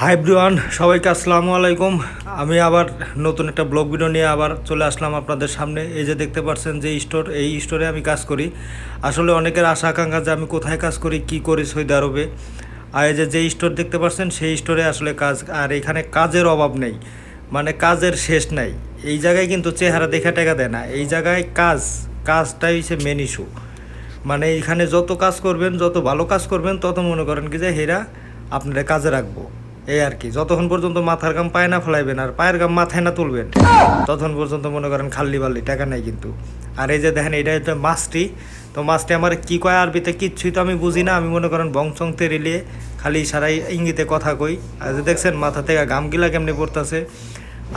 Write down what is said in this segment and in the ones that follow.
High ব্রিওয়ান সবাইকে আসসালামু আলাইকুম। আমি আবার নতুন একটা ব্লগ ভিডিও নিয়ে আবার চলে আসলাম আপনাদের সামনে। এই যে দেখতে পাচ্ছেন যে স্টোর এই স্টোরে আমি কাজ করি। আসলে অনেকের আশা আকাঙ্ক্ষা যে আমি কোথায় কাজ করি, কি করি সৌদি আরবে। আর এই যে যে স্টোর দেখতে পাচ্ছেন, সেই স্টোরে আসলে কাজ, আর এখানে কাজের অভাব নেই। মানে কাজের শেষ নাই। এই জায়গায় কিন্তু চেহারা দেখা টাকা দেয় না। এই জায়গায় কাজ, কাজটাই হচ্ছে মেন ইস্যু মানে এখানে যত কাজ করবেন, যত ভালো কাজ করবেন, তত মনে করেন কি যে হেরা আপনারা কাজে রাখব। এই আর কি। যতক্ষণ পর্যন্ত মাথার গাম পায়ে না ফেলাইবেন আর পায়ের গাম মাথায় না তুলবেন, ততক্ষণ পর্যন্ত মনে করেন খাল্লি বাল্লি, টাকা নাই কিন্তু। আর এই যে দেখেন, এটা হচ্ছে মাছটি। তো মাছটি আমার কি কয় আরবিতে কিচ্ছুই তো আমি বুঝি না। আমি মনে করেন বংশং তেরিলিয়ে খালি সারাই ইঙ্গিতে কথা কই। আর যে দেখছেন, মাথা থেকে গামগিলা কেমনি পড়তেছে।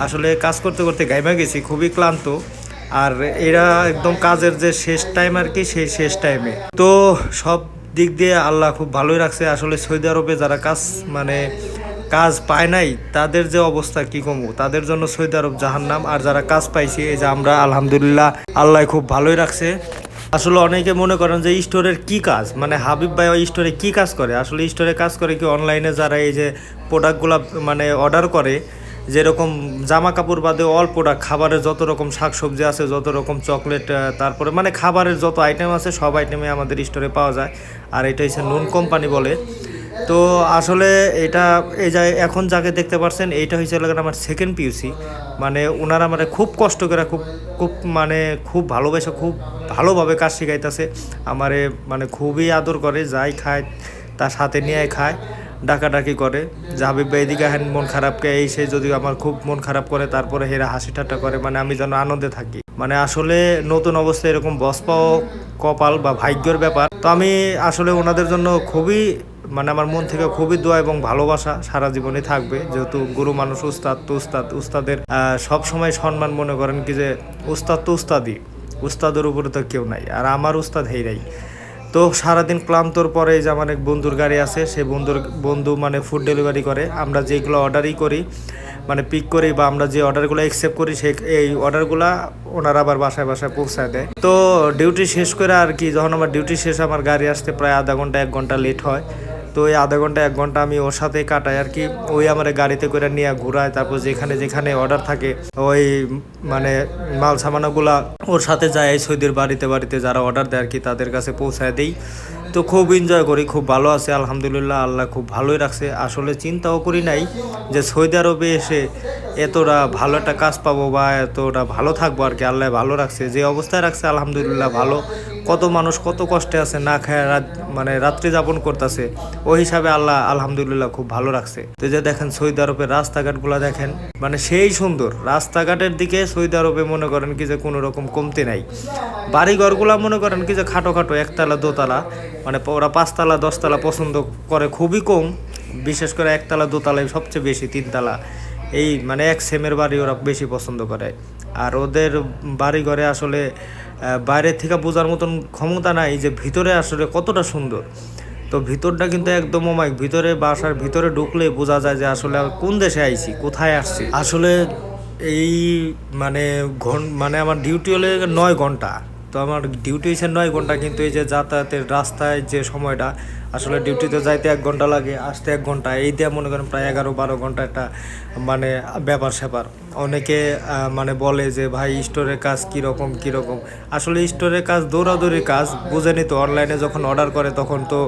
আসলে কাজ করতে করতে গাইমা গেছি, খুবই ক্লান্ত। আর এরা একদম কাজের যে শেষ টাইম আর কি, সেই শেষ টাইমে। তো সব দিক দিয়ে আল্লাহ খুব ভালোই রাখছে। আসলে সৌদি আরবে যারা কাজ মানে কাজ পায় নাই, তাদের যে অবস্থা কি কমু? তাদের জন্য সৌদি আরব জাহান্নাম, আর যারা কাজ পাইছি, এই যে আমরা, আলহামদুলিল্লাহ, আল্লাহ খুব ভালোই রাখছে। আসলে অনেকে মনে করেন যে স্টোরের কি কাজ? মানে হাবিব ভাই ওই স্টোরে কি কাজ করে? আসলে স্টোরে কাজ করে কি অনলাইনে যারা এই যে প্রোডাক্টগুলো মানে অর্ডার করে? যেরকম জামা কাপড় বাদে অল প্রোডাক্ট খাবারের যত রকম শাকসবজি আছে, যত রকম চকলেট তারপরে মানে খাবারের যত আইটেম আছে, সব আইটেমে আমাদের স্টোরে পাওয়া যায়। আর এটা হচ্ছে নুন কোম্পানি বলে। তো আসলে এটা, এই যে এখন যাকে দেখতে পাচ্ছেন এইটা লাগেন আমার সেকেন্ড পিউসি মানে ওনারা মানে খুব কষ্ট করে খুব খুব মানে খুব ভালোবেসে, খুব ভালোভাবে কাজ শিখাইতেছে। আমারে মানে খুবই আদর করে, যাই খায়, তার সাথে নিয়ে খায়, ডাকাডাকি করে। যে হাবিব ভাই এদিকে হ্যান মন খারাপকে এই সে যদি আমার খুব মন খারাপ করে, তারপরে হেরা হাসি ঠাট্টা করে মানে আমি যেন আনন্দে থাকি। মানে আসলে নতুন অবস্থায় এরকম বস পাওয়া কপাল বা ভাগ্যের ব্যাপার। তো আমি আসলে ওনাদের জন্য খুবই মানে আমার মন থেকে খুবই দোয়া এবং ভালোবাসা সারা জীবনে থাকবে। যেহেতু গুরু মানুষ, উস্তাদ তো উস্তাদ, উস্তাদের সব সময় সম্মান মনে করেন কি যে উস্তাদ তো উস্তাদই, উস্তাদের উপরে তো কেউ নাই, আর আমার উস্তাদ হেইরাই তো সারাদিন ক্লান্তর পরে যে আমার এক বন্ধুর গাড়ি আছে, সে বন্ধুর, বন্ধু মানে ফুড ডেলিভারি করে। আমরা যেগুলো অর্ডারই করি মানে পিক করি বা আমরা যে অর্ডারগুলো অ্যাকসেপ্ট করি, সে, এই অর্ডারগুলো ওনারা আবার বাসায় বাসায় পৌঁছায় দেয়। তো ডিউটি শেষ করে আর কি, যখন আমার ডিউটি শেষ, আমার গাড়ি আসতে প্রায় আধা ঘণ্টা, এক ঘণ্টা লেট হয়। তো ওই আধা ঘণ্টা, এক ঘণ্টা আমি ওর সাথে কাটাই আর কি। ওই আমার গাড়িতে করে নিয়ে ঘুরায়, তারপর যেখানে যেখানে অর্ডার থাকে, ওই মানে মাল সামানাগুলা ওর সাথে যায়, এই সৌদির বাড়িতে বাড়িতে যারা অর্ডার দেয় আর কি, তাদের কাছে পৌঁছায় দেই। তো খুব এনজয় করি, খুব ভালো আছে, আলহামদুলিল্লাহ, আল্লাহ খুব ভালোই রাখছে। আসলে চিন্তাও করি নাই যে সৌদি আরবে এসে এতটা ভালো একটা কাজ পাবো বা এতটা ভালো থাকব আর কি, আল্লাহ ভালো রাখছে। যে অবস্থায় রাখছে, আলহামদুলিল্লাহ ভালো। কত মানুষ কত কষ্টে আছে না খায় রাত মানে রাত্রি যাপন করতেছে, ওই হিসাবে আল্লাহ আলহামদুলিল্লাহ খুব ভালো রাখছে। তো যে দেখেন সৌদি আরবের রাস্তাঘাটগুলো দেখেন মানে সেই সুন্দর। রাস্তাঘাটের দিকে সৌদি আরবে মনে করেন কি যে কোনো রকম কমতি নাই। বাড়িঘরগুলা মনে করেন কি যে খাটো খাটো, একতলা, দোতলা মানে ওরা পাঁচতলা, দশতলা পছন্দ করে খুবই কম, বিশেষ করে একতলা, দোতলায় সবচেয়ে বেশি তিনতলা। এই মানে এক সেমের বাড়ি ওরা বেশি পছন্দ করে। আর ওদের বাড়ি ঘরে আসলে বাইরে থেকে বোঝার মতন ক্ষমতা নাই যে ভিতরে আসলে কতটা সুন্দর। তো ভিতরটা কিন্তু একদম অমায়িক। ভিতরে বাসার ভিতরে ঢুকলে বোঝা যায় যে আসলে কোন দেশে আইছি, কোথায় আসছি। আসলে এই মানে ঘন মানে আমার ডিউটি হলে নয় ঘণ্টা। তো আমার ডিউটি হয়েছে নয় ঘণ্টা, কিন্তু এই যে যাতায়াতের রাস্তায় যে সময়টা, আসলে ডিউটিতে যাইতে এক ঘণ্টা লাগে, আসতে এক ঘণ্টা। এই দিয়ে মনে করেন প্রায় এগারো বারো ঘণ্টা একটা মানে ব্যাপার স্যাপার। অনেকে মানে বলে যে, ভাই স্টোরের কাজ কীরকম কীরকম? আসলে স্টোরের কাজ দৌড়াদৌড়ির কাজ, বুঝেনি তো অনলাইনে যখন অর্ডার করে, তখন তো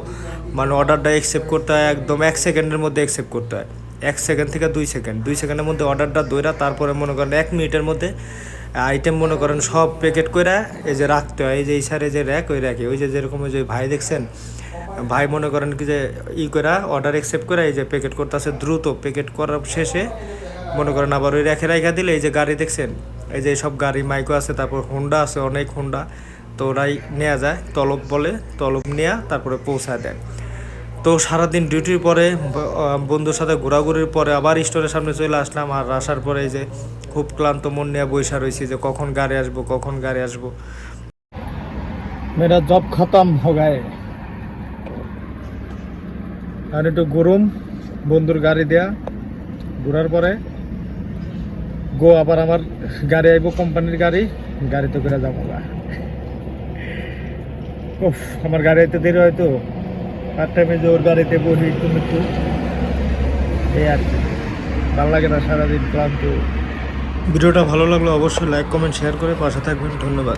মানে অর্ডারটা অ্যাকসেপ্ট করতে হয়, একদম এক সেকেন্ডের মধ্যে অ্যাকসেপ্ট করতে হয়। এক সেকেন্ড থেকে দুই সেকেন্ড। দুই সেকেন্ডের মধ্যে অর্ডারটা দইরা তারপরে মনে করেন এক মিনিটের মধ্যে আইটেম মনে করেন সব প্যাকেট করে এই যে রাখতে হয়, এই যে এই যে র্যাক, ওই র্যাকে, ওই যে যেরকম ওই যে ভাই দেখছেন, ভাই মনে করেন কি যে ই করে অর্ডার অ্যাকসেপ্ট করে এই যে প্যাকেট করতেছে, দ্রুত প্যাকেট করার শেষে মনে করেন আবার ওই রেখে রেখা দিলে এই যে গাড়ি দেখছেন, এই যে সব গাড়ি মাইকো আছে, তারপর হোন্ডা আছে, অনেক হোন্ডা তো ওরাই নেওয়া যায়, তলব বলে তলব নেওয়া তারপরে পৌঁছায় দেয়। তো সারাদিন ডিউটির পরে বন্ধুর সাথে ঘোরাঘুরির পরে আবার স্টোরের সামনে চলে আসলাম। আর আসার পরে যে খুব ক্লান্ত মন নিয়ে বৈশা রয়েছি যে কখন গাড়ি আসব, কখন গাড়ি আসব। মেরা জব খতম হো আর একটু গরম বন্ধুর গাড়ি দেয়া। ঘোরার পরে গো আবার আমার গাড়ি আইব, কোম্পানির গাড়ি। গাড়িতে করে যাব আমার গাড়ি আইতে দেরি হয়তো টাইমে ওর গাড়িতে বসি একটু একটু এই আর কি। ভালো লাগে না সারাদিন ক্লান্ত। ভিডিওটা ভালো লাগলে অবশ্যই লাইক কমেন্ট শেয়ার করে পাশে থাকবেন। ধন্যবাদ।